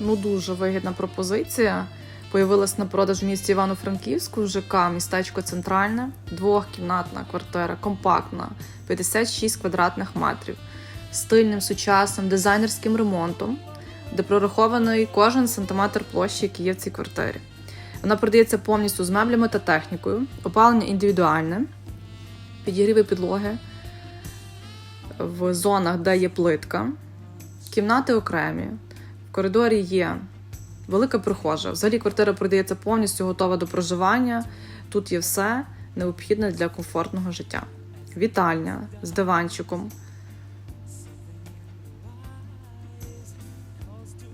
ну дуже вигідна пропозиція. Появилась на продаж в місті Івано-Франківську, ЖК, містечко Центральне, двохкімнатна квартира, компактна, 56 квадратних метрів, стильним сучасним дизайнерським ремонтом, де прорахований кожен сантиметр площі, який є в цій квартирі. Вона продається повністю з меблями та технікою, опалення індивідуальне, підігріви підлоги в зонах, де є плитка, кімнати окремі. Коридорі є велика прихожа. Взагалі квартира продається повністю готова до проживання. Тут є все необхідне для комфортного життя. Вітальня з диванчиком.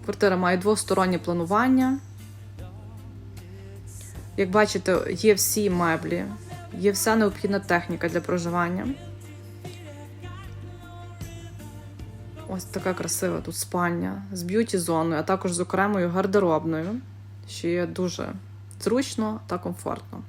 Квартира має двостороннє планування. Як бачите, є всі меблі, є вся необхідна техніка для проживання. Ось така красива тут спальня з б'юті-зоною, а також з окремою гардеробною, що є дуже зручно та комфортно.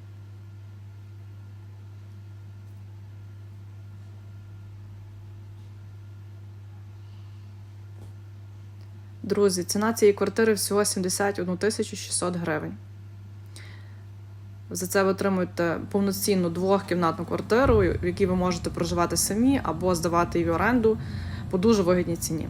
Друзі, ціна цієї квартири всього 71 600 гривень. За це ви отримуєте повноцінну двохкімнатну квартиру, в якій ви можете проживати самі або здавати її в оренду по дуже вигідній ціні.